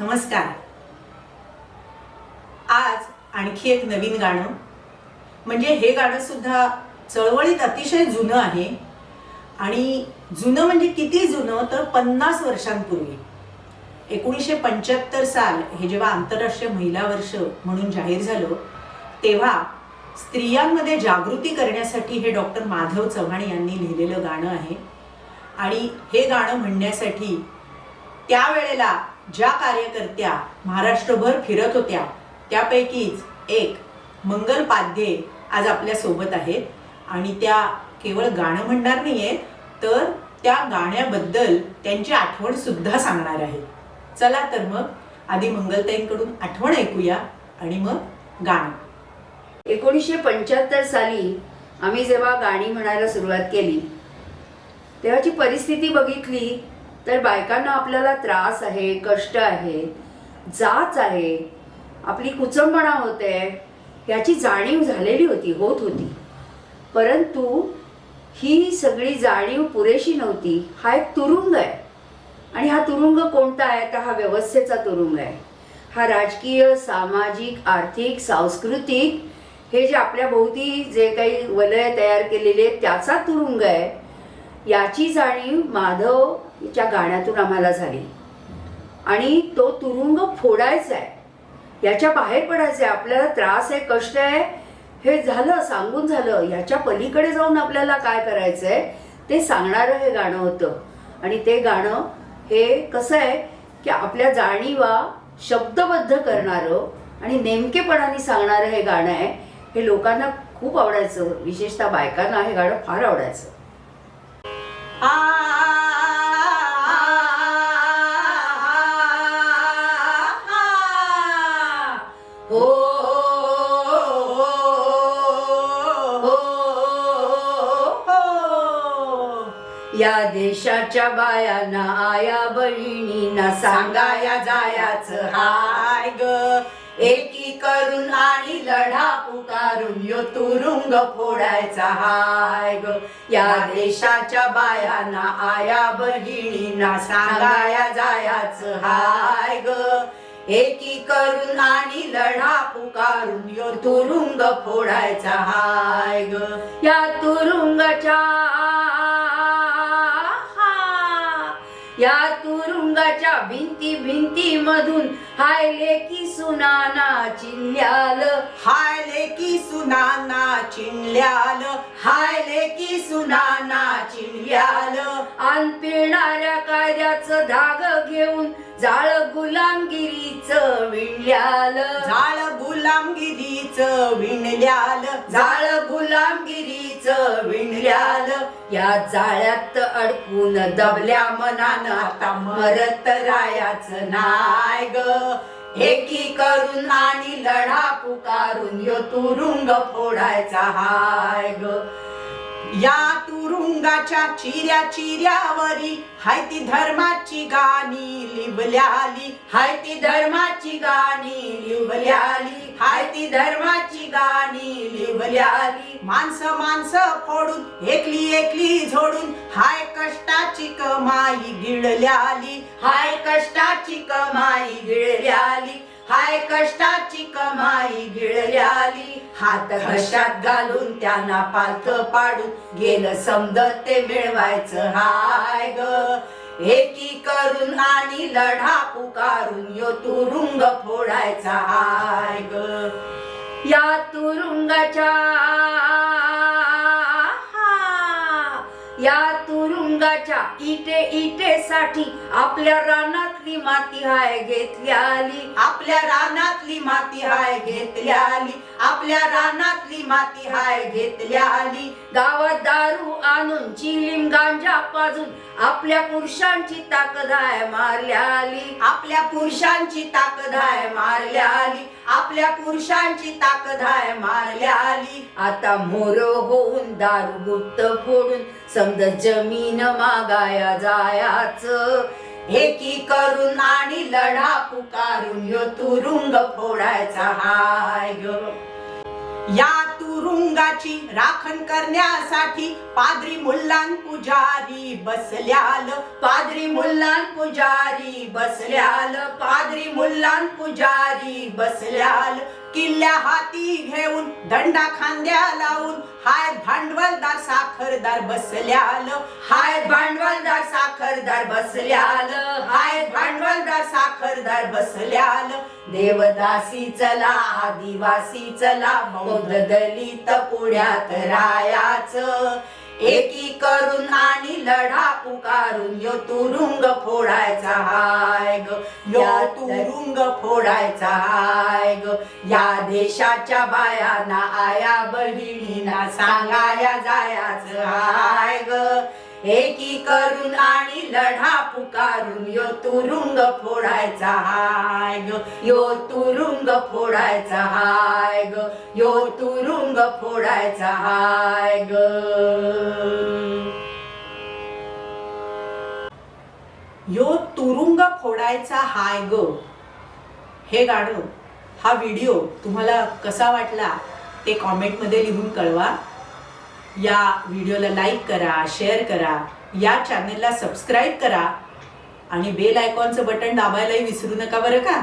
नमस्कार. आज आणखी एक नवीन गाणं म्हणजे हे गाणं सुद्धा चळवळीत अतिशय जुनं आहे. आणि जुनं म्हणजे किती जुनं? तर पन्नास वर्षांपूर्वी. एकोणीसशे पंच्याहत्तर साल हे जेव्हा आंतरराष्ट्रीय महिला वर्ष म्हणून जाहीर झालं तेव्हा स्त्रियांमध्ये जागृती करण्यासाठी हे डॉक्टर माधव चव्हाण यांनी लिहिलेलं गाणं आहे. आणि हे गाणं म्हणण्यासाठी त्यावेळेला ज्या कार्यकर्त्या महाराष्ट्रभर फिरत होत्या त्यापैकीच एक मंगल पाध्ये आज आपल्यासोबत आहेत. आणि त्या केवळ गाणं म्हणणार नाहीयेत तर त्या गाण्याबद्दल त्यांची आठवण सुद्धा सांगणार आहेत चला तर मग आधी मंगलताईंकडून आठवण ऐकूया आणि मग गाणं. एकोणीसशे पंच्याहत्तर साली आम्ही जेव्हा गाणी म्हणायला सुरुवात केली तेव्हाची परिस्थिती बघितली तर बायकांना आपल्याला त्रास आहे कष्ट आहे जाच आहे आपली कुचंबणा होते याची जाणीव झालेली होती होत होती. परंतु ही सगळी जाणीव पुरेशी नव्हती. हा एक तुरुंग आहे. आणि हा तुरुंग कोणता आहे? तर हा व्यवस्थेचा तुरुंग आहे. हा राजकीय सामाजिक आर्थिक सांस्कृतिक हे जे आपल्या भोवती जे काही वलय तयार केलेले आहेत, त्याचा तुरुंग आहे. याची जाणीव माधवच्या गाण्यातून आम्हाला झाली. आणि तो तुरुंग फोडायचा आहे. याच्या बाहेर पडायचं आहे. आपल्याला त्रास आहे कष्ट आहे. हे झालं सांगून झालं. याच्या पलीकडे जाऊन आपल्याला काय करायचं आहे ते सांगणारं हे गाणं होतं. आणि ते गाणं हे कसं आहे की आपल्या जाणीवा शब्दबद्ध करणारं आणि नेमकेपणाने सांगणारं हे गाणं आहे. हे लोकांना खूप आवडायचं. विशेषतः बायकांना हे गाणं फार आवडायचं. Ah. या देशाच्या बायांना आया बहिणींना सांगाया जायाचं. हाय ग एकी करून आणि लढा पुकारून यो तुरुंग फोडायचा. हाय ग या देशाच्या बायांना आया बहिणींना सांगाया जायाचं. हाय ग एकी करून आणि लढा पुकारून यो तुरुंग फोडायचा. हाय ग या तुरुंगाच्या या तुरुंगाच्या भिंती भिंती मधून हाय लेकी सुनाना चिल्ल्याल. हाय लेकी सुनाना चिनल्याल हाय लेकी सुनाना चिल्ल्याल. आन पिळणाऱ्या कायद्याचं धाग घेऊन जाळ गुलामगिरीचं विणल्याल. झाळ गुलामगिरीच विणल्याल. जाळ गुलामगिरीचं विणल्याल या जाळ्यात अडकून दबल्या मनान आता मरत रायाच नाय ग. एकी करून आणि लढा पुकारून यो तुरुंग फोडायचा हाय ग. या तुरुंगाच्या चिऱ्या चिऱ्यावरी हाय ती धर्माची गाणी लिबल्याली हाय ती धर्माची गाणी लिबल्याली हाय ती धर्मा गाणी लिवल्याली. माणसं माणसं फोडून एकली एकली झोडून हाय कष्टाची कमाई गिळल्याली. हाय कष्टाची कमाई गिळल्याली. हाय कष्टाची कमाई गिळल्याली. हात घशात घालून त्यांना पालथ पाडून गेलं समजत ते मिळवायचं हाय ग. एकी करून आणि लढा पुकारून यो तुरुंग फोडायचा हाय ग. या तुरुंगाच्या या तुरुंगाच्या इटे इटेसाठी आपल्या रानातली माती हाय घेतली आली. आपल्या रानातली माती हाय घेतली आली. आपल्या रानातली माती हाय घेतल्या आली. गावात दारू आणून चिलीम गांजा पाजून आपल्या पुरुषांची ताकद मारली आली. आपल्या पुरुषांची ताकद हाय मारल्याली आपल्या पुरुषांची ताकद हाय मारल्याली आता मोर होऊन दारू गुप्त फोडून समज जमीन मागाया जायाच. एकी करून आणि लढा पुकारून यो तुरुंग फोडायचा हाय ग. या तुरुंगाची राखण करण्यासाठी पाद्री मुल्लान पुजारी बसल्याल पाद्री मुल्लान पुजारी बसल्याल पाद्री मुल्लान पुजारी बसल्याल. किल्ल्या हाती घेऊन दंडा खांद्या लावून. हाय भांडवलदार साखरदार बसल्याल. हाय भांडवलदार साखरदार बसल्याल. हाय भांडवलदार साखरदार बसल्याल. देवदासी चला आदिवासी चला बौद्ध दलित पुण्यात रायाच. एकी करून आणि लढा पुकारून यो तुरुंग फोडायचा हाय ग. यो तुरुंग फोडायचा हाय ग. या देशाच्या बायांना आया बहिणींना सांगाया जायाच हाय ग. एकी करून आणि लढा पुकारून यो तुरुंग फोडायचा हाय ग. यो तुरुंग फोडायचा हाय ग. यो तुरुंग फोडायचा हाय ग. यो तुरुंग फोडायचा हाय ग. हे गाणं हा व्हिडिओ तुम्हाला कसा वाटला ते कॉमेंटमध्ये लिहून कळवा. या व्हिडिओला लाईक करा शेअर करा या चॅनलला सबस्क्राईब करा आणि बेल आयकॉनचं बटन दाबायलाही विसरू नका बरं का?